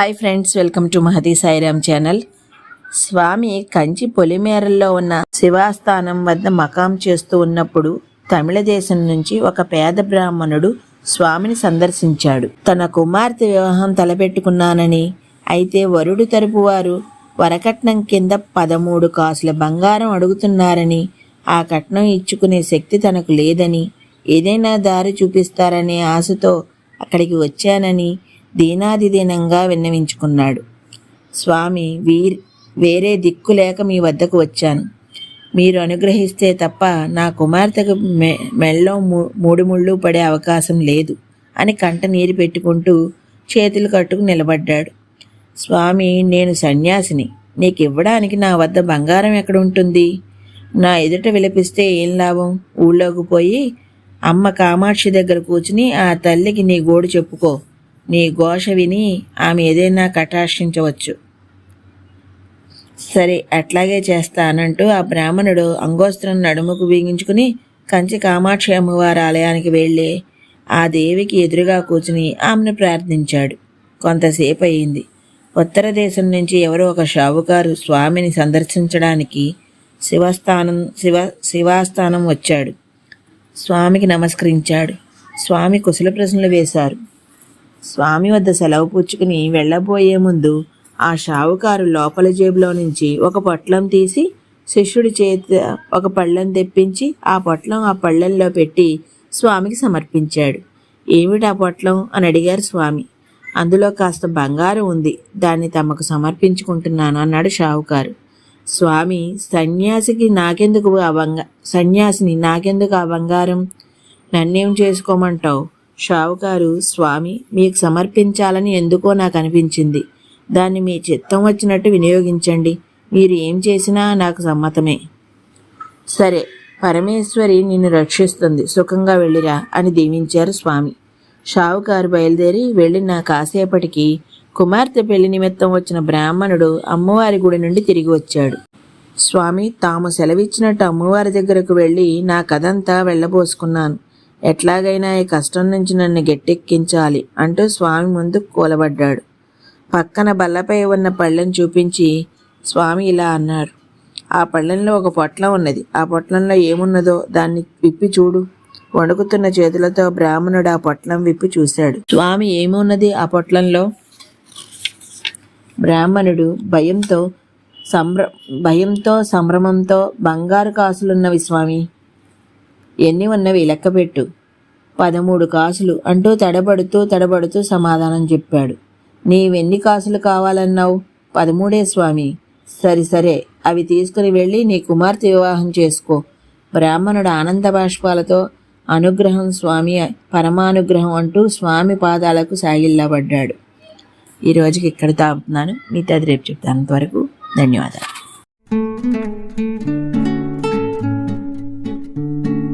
Hi friends welcome to Mahadi Sairam channel. స్వామి కంచి పొలిమేరల్లో ఉన్న శివాస్థానం వద్ద మకాం చేస్తూ ఉన్నప్పుడు తమిళ దేశం నుంచి ఒక పేద బ్రాహ్మణుడు స్వామిని సందర్శించాడు. తన కుమార్తె వివాహం తలపెట్టుకున్నానని అయితే వరుడు తరపు వారు వరకట్నం కింద పదమూడు కాసుల బంగారం అడుగుతున్నారని ఆ కట్నం ఇచ్చుకునే శక్తి తనకు లేదని ఏదైనా దారి చూపిస్తారనే ఆశతో అక్కడికి వచ్చానని దీనాదిదీనంగా విన్నవించుకున్నాడు. స్వామి వీర్ వేరే దిక్కు లేక మీ వద్దకు వచ్చాను. మీరు అనుగ్రహిస్తే తప్ప నా కుమార్తెకు మె మెళ్ళో మూ- మూడు ముళ్ళు పడే అవకాశం లేదు అని కంట నీరు పెట్టుకుంటూ చేతులు కట్టుకు నిలబడ్డాడు. స్వామి నేను సన్యాసిని. నీకు ఇవ్వడానికి నా వద్ద బంగారం ఎక్కడ ఉంటుంది నా ఎదుట విలపిస్తే ఏం లాభం? ఊళ్ళోకి పోయి అమ్మ కామాక్షి దగ్గర కూర్చుని ఆ తల్లికి నీ గోడు చెప్పుకో. నీ ఘోష విని ఆమె ఏదైనా కటాక్షించవచ్చు. సరే అట్లాగే చేస్తానంటూ ఆ బ్రాహ్మణుడు అంగోస్త్రం నడుముకు బిగించుకుని కంచి కామాక్షి అమ్మవారి ఆలయానికి వెళ్ళి ఆ దేవికి ఎదురుగా కూర్చుని ఆమెను ప్రార్థించాడు. కొంతసేపు అయింది. ఉత్తర దేశం నుంచి ఎవరో ఒక షావుకారు స్వామిని సందర్శించడానికి శివస్థానం శివ శివాస్థానం వచ్చాడు. స్వామికి నమస్కరించాడు. స్వామి కుశల ప్రశ్నలు వేశారు. స్వామి వద్ద సెలవు పుచ్చుకుని వెళ్ళబోయే ముందు ఆ షావుకారు లోపల జేబులో నుంచి ఒక పొట్లం తీసి శిష్యుడి చేత ఒక పళ్ళెం తెప్పించి ఆ పొట్లం ఆ పళ్ళెంలో పెట్టి స్వామికి సమర్పించాడు. ఏమిటి ఆ పొట్లం? అని అడిగారు స్వామి. అందులో కాస్త బంగారం ఉంది. దాన్ని తమకు సమర్పించుకుంటున్నాను అన్నాడు షావుకారు. స్వామి సన్యాసికి నాకెందుకు ఆ బంగా సన్యాసిని నాకెందుకు ఆ బంగారం? నన్నేం చేసుకోమంటావు? షావుకారు స్వామి మీకు సమర్పించాలని ఎందుకో నాకు అనిపించింది దాన్ని మీ చిత్తం వచ్చినట్టు వినియోగించండి. మీరు ఏం చేసినా నాకు సమ్మతమే. సరే పరమేశ్వరి నిన్ను రక్షిస్తుంది. సుఖంగా వెళ్ళిరా అని దీవించారు స్వామి. షావుకారు బయలుదేరి వెళ్ళిన కాసేపటికి కుమార్తె పెళ్ళి నిమిత్తం వచ్చిన బ్రాహ్మణుడు అమ్మవారి గుడి నుండి తిరిగి వచ్చాడు. స్వామి తాము సెలవిచ్చినట్టు అమ్మవారి దగ్గరకు వెళ్ళి నా కథంతా వెళ్ళబోసుకున్నాను. ఎట్లాగైనా ఈ కష్టం నుంచి నన్ను గట్టెక్కించాలి అంటూ స్వామి ముందు కూలబడ్డాడు. పక్కన బల్లపై ఉన్న పళ్ళెం చూపించి స్వామి ఇలా అన్నారు. ఆ పళ్ళెంలో ఒక పొట్లం ఉన్నది. ఆ పొట్లంలో ఏమున్నదో దాన్ని విప్పి చూడు. వణుకుతున్న చేతులతో బ్రాహ్మణుడు ఆ పొట్లం విప్పి చూశాడు. స్వామి ఏమున్నది ఆ పొట్లంలో? బ్రాహ్మణుడు భయంతో సంభ్ర భయంతో సంభ్రమంతో బంగారు కాసులున్నవి స్వామి. ఎన్ని ఉన్నవి లెక్కపెట్టు. పదమూడు కాసులు అంటూ తడబడుతూ తడబడుతూ సమాధానం చెప్పాడు. నీవెన్ని కాసులు కావాలన్నావు? పదమూడే స్వామి. సరి సరే అవి తీసుకుని వెళ్ళి నీ కుమార్తె వివాహం చేసుకో. బ్రాహ్మణుడు ఆనంద బాష్పాలతో అనుగ్రహం స్వామి పరమానుగ్రహం అంటూ స్వామి పాదాలకు సాగిల్లబడ్డాడు. ఈ రోజుకి ఇక్కడ తాగుతున్నాను మిగతాది రేపు చెప్తాను. అంతవరకు ధన్యవాదాలు.